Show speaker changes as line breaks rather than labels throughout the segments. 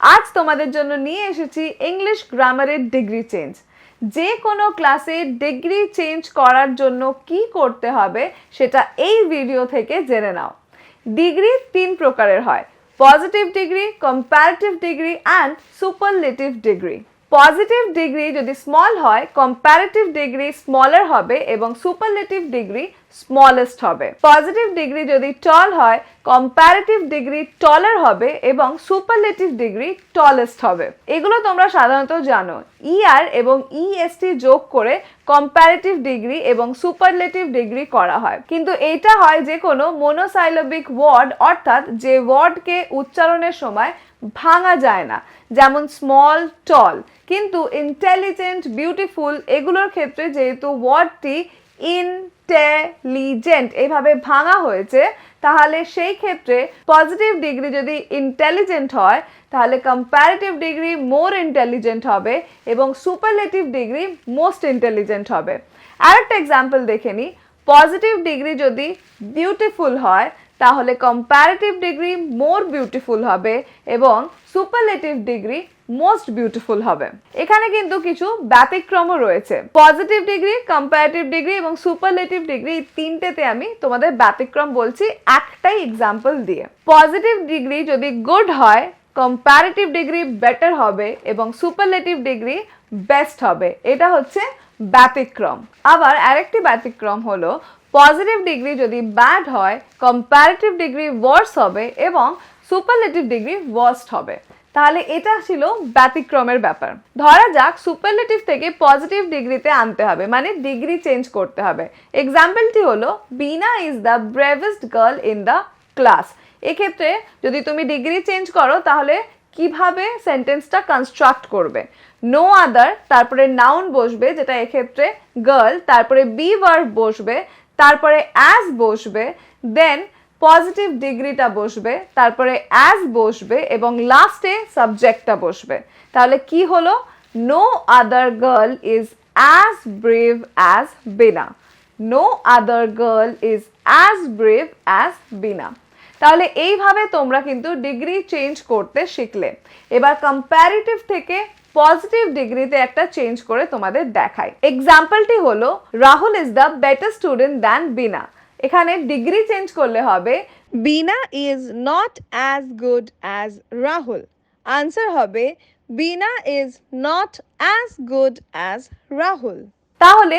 আজ তোমাদের জন্য নিয়ে এসেছি ইংলিশ গ্রামারের ডিগ্রি চেঞ্জ যে কোনো ক্লাসে ডিগ্রি চেঞ্জ করার জন্য কি করতে হবে সেটা এই ভিডিও থেকে জেনে নাও। ডিগ্রি তিন প্রকারের হয়। Positive degree comparative degree and superlative degree positive degree যদি স্মল হয় কম্প্যারেটিভ ডিগ্রি স্মলার হবে এবং সুপারলেটিভ ডিগ্রি স্মলেস্ট হবে। পজিটিভ ডিগ্রি যদি টল হয় কম্প্যারেটিভ ডিগ্রি টলার হবে এবং সুপারলেটিভ ডিগ্রি টলেস্ট হবে। এগুলো তোমরা সাধারণত জানো। ইআর এবং ইএসটি যোগ করে কম্প্যারেটিভ ডিগ্রি এবং সুপারলেটিভ ডিগ্রি করা হয়। কিন্তু এটা হয় যে কোনো মোনোসাইলবিক ওয়ার্ড অর্থাৎ যে ওয়ার্ডকে উচ্চারণের সময় ভাঙা যায় না। যেমন স্মল টল কিন্তু ইন্টেলিজেন্ট বিউটিফুল এগুলোর ক্ষেত্রে যেহেতু ওয়ার্ডটি ইন্টেলিজেন্ট এইভাবে ভাঙা হয়েছে, তাহলে সেই ক্ষেত্রে পজিটিভ ডিগ্রি যদি ইন্টেলিজেন্ট হয়, তাহলে কম্প্যারেটিভ ডিগ্রি মোর ইন্টেলিজেন্ট হবে এবং সুপারলেটিভ ডিগ্রি মোস্ট ইন্টেলিজেন্ট হবে। আরেকটা এক্সাম্পল দেখে নিই পজিটিভ ডিগ্রি যদি বিউটিফুল হয় তাহলে কম্প্যারেটিভ ডিগ্রি মোর বিউটিফুল হবে এবং সুপারলেটিভ ডিগ্রি মোস্ট বিউটিফুল হবে। এখানে কিন্তু কিছু ব্যতিক্রমও রয়েছে। পজিটিভ ডিগ্রি কম্প্যারেটিভ ডিগ্রি এবং সুপারলেটিভ ডিগ্রি এই তিনটেতে আমি তোমাদের ব্যতিক্রম বলছি একটাই এক্সাম্পল দিয়ে। পজিটিভ ডিগ্রি যদি গুড হয় কম্প্যারেটিভ ডিগ্রি বেটার হবে এবং সুপারলেটিভ ডিগ্রি বেস্ট হবে। এটা হচ্ছে ব্যতিক্রম। আবার আরেকটি ব্যতিক্রম হলো পজিটিভ ডিগ্রি যদি ব্যাড হয় কম্প্যারেটিভ ডিগ্রি ওয়ার্স হবে এবং সুপারলেটিভ ডিগ্রি ওয়ার্স্ট হবে। তাহলে এটা ছিল ব্যতিক্রমের ব্যাপার। ধরা যাক সুপারলেটিভ থেকে পজিটিভ ডিগ্রিতে আনতে হবে মানে ডিগ্রি চেঞ্জ করতে হবে। এক্সাম্পলটি হলো Bina is the bravest girl in the class এক্ষেত্রে যদি তুমি ডিগ্রি চেঞ্জ করো, তাহলে কীভাবে সেন্টেন্সটা কনস্ট্রাক্ট করবে? নো আদার তারপরে নাউন বসবে, যেটা এক্ষেত্রে গার্ল তারপরে বি ভার্ব বসবে তারপরে অ্যাজ বসবে দেন পজিটিভ ডিগ্রিটা বসবে, তারপরে অ্যাজ বসবে এবং লাস্টে সাবজেক্টটা বসবে। তাহলে কি হলো? No other girl is as brave as Bina no other girl is as brave as Bina তাহলে এইভাবে তোমরা কিন্তু ডিগ্রি চেঞ্জ করতে শিখলে। এবার কম্প্যারিটিভ থেকে পজিটিভ ডিগ্রিতে একটা চেঞ্জ করে তোমাদের দেখায় এক্সাম্পলটি হলো, Rahul is the better student than Bina এখানে ডিগ্রি চেঞ্জ করলে হবে Bina is not as good as Rahul. Answer হবে Bina is not as good as Rahul. তাহলে,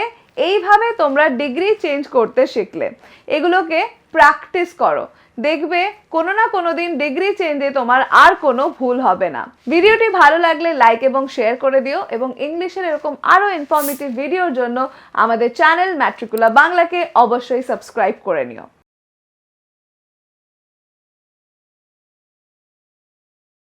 এইভাবে তোমরা ডিগ্রি চেঞ্জ করতে শিখলে। এগুলোকে প্র্যাকটিস করো। দেখবে কোনো না কোনো দিন ডিগ্রি চেঞ্জে তোমার আর কোনো ভুল হবে না। ভিডিওটি ভালো লাগলে লাইক এবং শেয়ার করে দিও এবং ইংলিশের এরকম আরও ইনফরমেটিভ ভিডিওর জন্য আমাদের চ্যানেল ম্যাট্রিকুলা বাংলাকে অবশ্যই সাবস্ক্রাইব করে নিও।